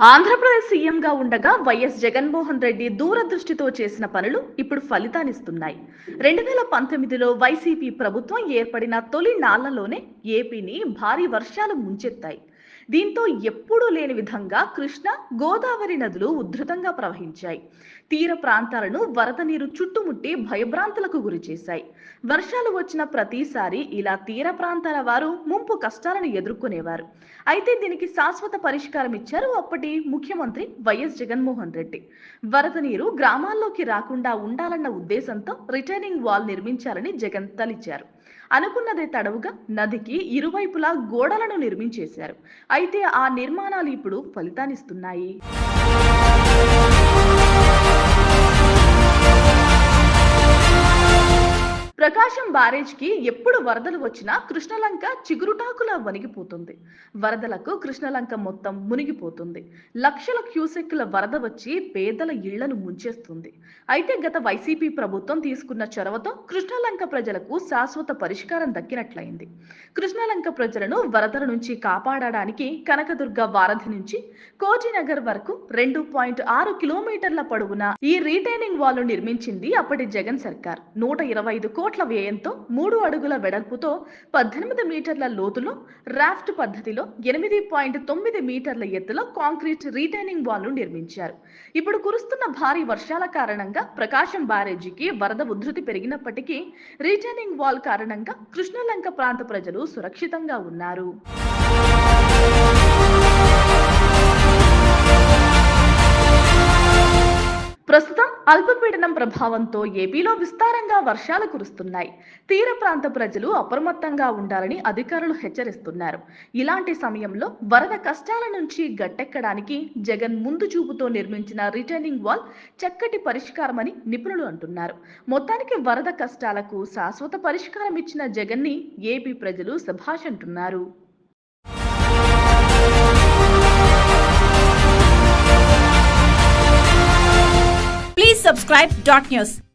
ఆంధ్రప్రదేశ్ సీఎంగా ఉండగా వైఎస్ జగన్మోహన్ రెడ్డి దూరదృష్టితో చేసిన పనులు ఇప్పుడు ఫలితాన్నిస్తున్నాయి. రెండు వేల పంతొమ్మిదిలో వైసీపీ ప్రభుత్వం ఏర్పడిన తొలి నాళ్ళలోనే ఏపీని భారీ వర్షాలు ముంచెత్తాయి. దీంతో ఎప్పుడూ లేని విధంగా కృష్ణ గోదావరి నదులు ఉధృతంగా ప్రవహించాయి. తీర ప్రాంతాలను వరద నీరు చుట్టుముట్టి భయభ్రాంతులకు గురిచేశాయి వర్షాలు వచ్చిన ప్రతిసారి ఇలా తీర ప్రాంతాల వారు ముంపు కష్టాలను ఎదుర్కొనేవారు. అయితే దీనికి శాశ్వత పరిష్కారం ఇచ్చారు అప్పటి ముఖ్యమంత్రి వైఎస్ జగన్మోహన్ రెడ్డి. వరద నీరు గ్రామాల్లోకి రాకుండా ఉండాలన్న ఉద్దేశంతో రిటైనింగ్ వాల్ నిర్మించాలని జగన్ తలిచారు. అనుకున్నదే తడవుగా నదికి ఇరువైపులా గోడలను నిర్మించేశారు. అయితే ఆ నిర్మాణాలు ఇప్పుడు ఫలితాన్నిస్తున్నాయి. ప్రకాశం బ్యారేజ్కి ఎప్పుడు వరదలు వచ్చినా కృష్ణలంక చిగురుటాకులా వణిగిపోతుంది. వరదలకు కృష్ణలంక మొత్తం మునిగిపోతుంది. లక్షల క్యూసెక్కుల వరద వచ్చి పేదల ఇళ్ళను ముంచేస్తుంది. అయితే గత వైసీపీ ప్రభుత్వం తీసుకున్న చొరవతో కృష్ణలంక ప్రజలకు శాశ్వత పరిష్కారం దక్కినట్లయింది. కృష్ణలంక ప్రజలను వరదల నుంచి కాపాడడానికి కనకదుర్గ వారధి నుంచి కోటినగర్ వరకు రెండు పాయింట్ ఆరు కిలోమీటర్ల పొడవున ఈ రీటైనింగ్ వాల్ నిర్మించింది అప్పటి జగన్ సర్కార్. నూట ఇరవై ఐదు కోట్ల వ్యయంతో మూడు అడుగుల వెడల్పుతో పద్దెనిమిది మీటర్ల లోతులో రాఫ్ట్ పద్ధతిలో ఎనిమిది పాయింట్ తొమ్మిది మీటర్ల ఎత్తులో కాంక్రీట్ రీటైనింగ్ వాల్ను నిర్మించారు. ఇప్పుడు కురుస్తున్న భారీ వర్షాల కారణంగా ప్రకాశం బ్యారేజీకి వరద ఉధృతి పెరిగినప్పటికీ రీటైనింగ్ వాల్ కారణంగా కృష్ణలంక ప్రాంత ప్రజలు సురక్షితంగా ఉన్నారు. ప్రస్తుతం అల్పపీడనం ప్రభావంతో ఏపీలో విస్తారంగా వర్షాలు కురుస్తున్నాయి. తీర ప్రాంత ప్రజలు అప్రమత్తంగా ఉండాలని అధికారులు హెచ్చరిస్తున్నారు. ఇలాంటి సమయంలో వరద కష్టాల నుంచి గట్టెక్కడానికి జగన్ ముందు చూపుతో నిర్మించిన రిటర్నింగ్ వాల్ చక్కటి పరిష్కారమని నిపుణులు అంటున్నారు. మొత్తానికి వరద కష్టాలకు శాశ్వత పరిష్కారం ఇచ్చిన జగన్ని ఏపీ ప్రజలు శభాష్ అంటున్నారు. Subscribe dot news.